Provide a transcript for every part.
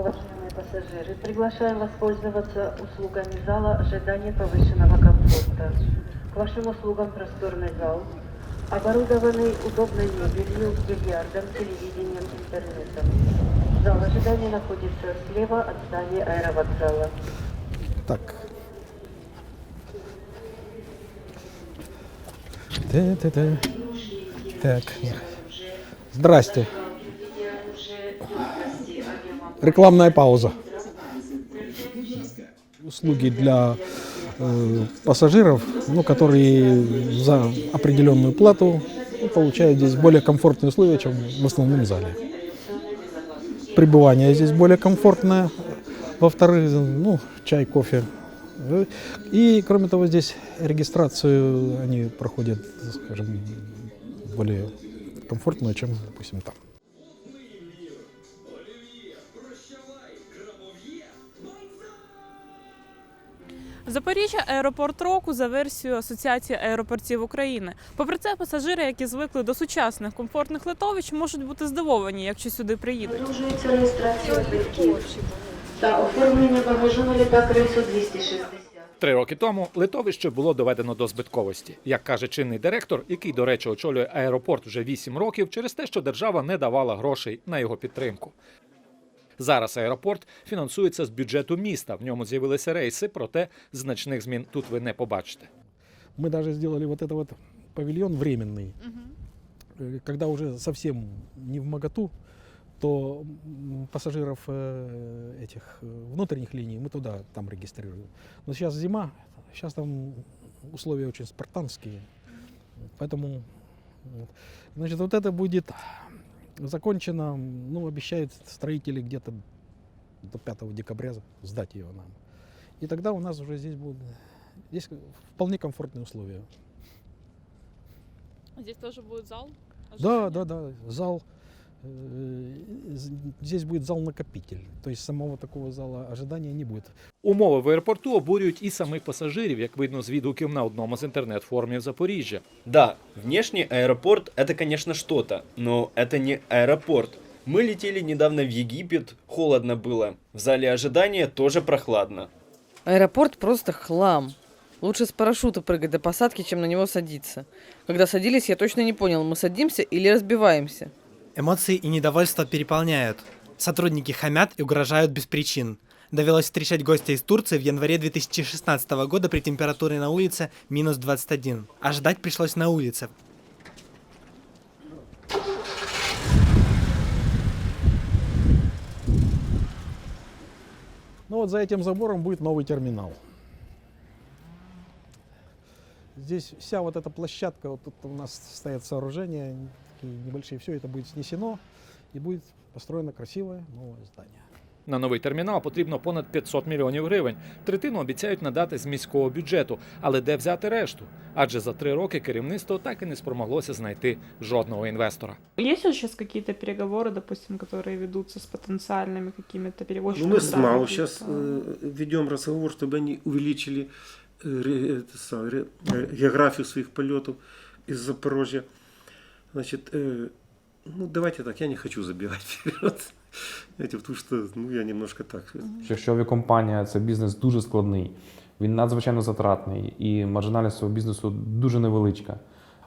Уважаемые пассажиры, приглашаем воспользоваться услугами зала ожидания повышенного комфорта. К вашим услугам просторный зал, оборудованный удобной мебелью, бильярдом, телевидением, интернетом. Зал ожидания находится слева от здания аэровокзала. Так. Та-та-та. Так. Здрасте. Рекламная пауза. Услуги для э, пассажиров, ну, которые за определенную плату ну, получают здесь более комфортные условия, чем в основном зале. Пребывание здесь более комфортное. Во-вторых, ну, чай, кофе. И, кроме того, здесь регистрацию они проходят, скажем, более комфортно, чем, допустим, там. Запоріжжя аеропорт року за версією Асоціації аеропортів України. Попри це, пасажири, які звикли до сучасних комфортних литовищ, можуть бути здивовані, якщо сюди приїдуть. Продовжується реєстрація квитків та оформлення багажу на літак рейсу 260. Три роки тому литовище було доведено до збитковості, як каже чинний директор, який, до речі, очолює аеропорт вже 8 років, через те, що держава не давала грошей на його підтримку. Зараз аеропорт фінансується з бюджету міста. В ньому з'явилися рейси, проте значних змін тут ви не побачите. Мы даже сделали вот это вот павильон временный. Э, Когда уже совсем не в моготу, то м, пассажиров э, этих э, внутренних линий мы туда там регистрируем. Но сейчас зима, сейчас там условия очень спартанские, поэтому вот. значит вот это будет закончено, ну обещают строители где-то до 5 декабря сдать ее нам. И тогда у нас уже здесь будут здесь вполне комфортные условия. Здесь тоже будет зал. Да, да, да. Зал. э, з- Здесь будет зал-накопитель. То есть самого такого зала ожидания не будет. Умови в аеропорту обурюють і самих пасажирів, як видно з відгуків на одному з інтернет-форумів Запоріжжя. Да, внешний аэропорт это, конечно, что-то, но это не аэропорт. Мы летели недавно в Египет, холодно было. В зале ожидания тоже прохладно. Аэропорт просто хлам. Лучше с парашюта прыгать до посадки, чем на него садиться. Когда садились, я точно не понял, мы садимся или разбиваемся. Эмоции и недовольство переполняют. Сотрудники хамят и угрожают без причин. Довелось встречать гостя из Турции в январе 2016 года при температуре на улице минус 21. А ждать пришлось на улице. Ну вот за этим забором будет новый терминал. Здесь вся вот эта площадка, вот тут у нас стоят сооружения такие небольшие, все это будет снесено и будет построено красивое новое здание. На новий термінал потрібно понад 500 мільйонів гривень. Третину обіцяють надати з міського бюджету. Але де взяти решту? Адже за три роки керівництво так і не спромоглося знайти жодного інвестора. Есть сейчас какие-то переговоры, допустим, которые ведутся с потенциальными какими-то Ну, перевозчиками? мы с МАУ каких-то? сейчас ведем разговор, чтобы они увеличили э, ре- это самое, ре- Значит, э, ну давайте так, я не хочу забивать вперед. Потому что ну, я немножко так. Якщо авіакомпанія це бізнес дуже складний, він надзвичайно затратний і маржинальність цього бізнесу дуже невеличка.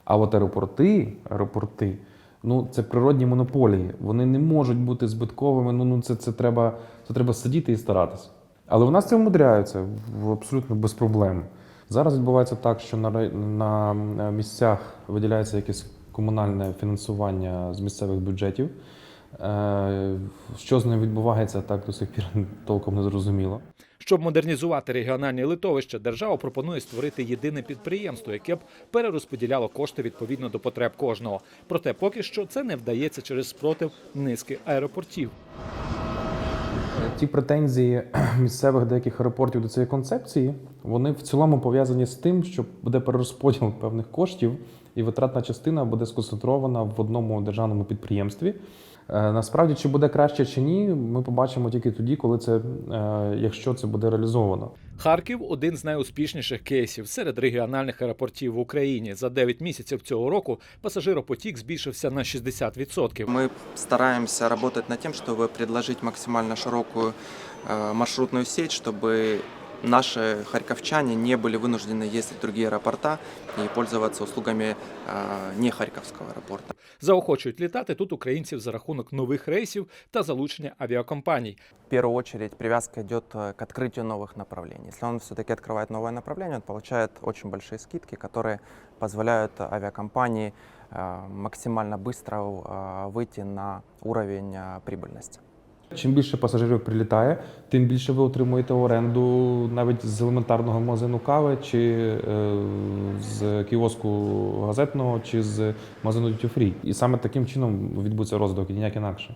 А от аеропорти, аеропорти, ну це природні монополії. Вони не можуть бути збитковими. Ну, ну це, це треба, це треба сидіти і старатися. Але в нас це вмудряються абсолютно без проблем. Зараз відбувається так, що на, на місцях виділяється якесь комунальне фінансування з місцевих бюджетів. Е, Що з ним відбувається, так до сих пір толком не зрозуміло. Щоб модернізувати регіональні литовища, держава пропонує створити єдине підприємство, яке б перерозподіляло кошти відповідно до потреб кожного. Проте поки що це не вдається через спротив низки аеропортів. Ті претензії місцевих деяких аеропортів до цієї концепції, вони в цілому пов'язані з тим, що буде перерозподіл певних коштів і витратна частина буде сконцентрована в одному державному підприємстві. Е, Насправді, чи буде краще чи ні, ми побачимо тільки тоді, коли це, е, якщо це буде реалізовано. Харків один з найуспішніших кейсів серед регіональних аеропортів в Україні. За 9 місяців цього року пасажиропотік збільшився на 60%. Мы стараемся работать над тем, чтобы предложить максимально широкую э, маршрутную сеть, чтобы наши харьковчане не были вынуждены ездить в другие аэропорта и пользоваться услугами э, не Харьковского аэропорта. Заохочують літати тут українців за рахунок нових рейсів та залучення авіакомпаній. В первую очередь привязка идет э, к открытию новых направлений. Если он все-таки открывает новое направление, он получает очень большие скидки, которые позволяют авиакомпании э, максимально быстро э, выйти на уровень э, прибыльности. Чим більше пасажирів прилітає, тим більше ви отримуєте оренду навіть з елементарного магазину кави, чи е, з кіоску газетного, чи з магазину Duty Free. І саме таким чином відбудеться розвиток і ніяк інакше.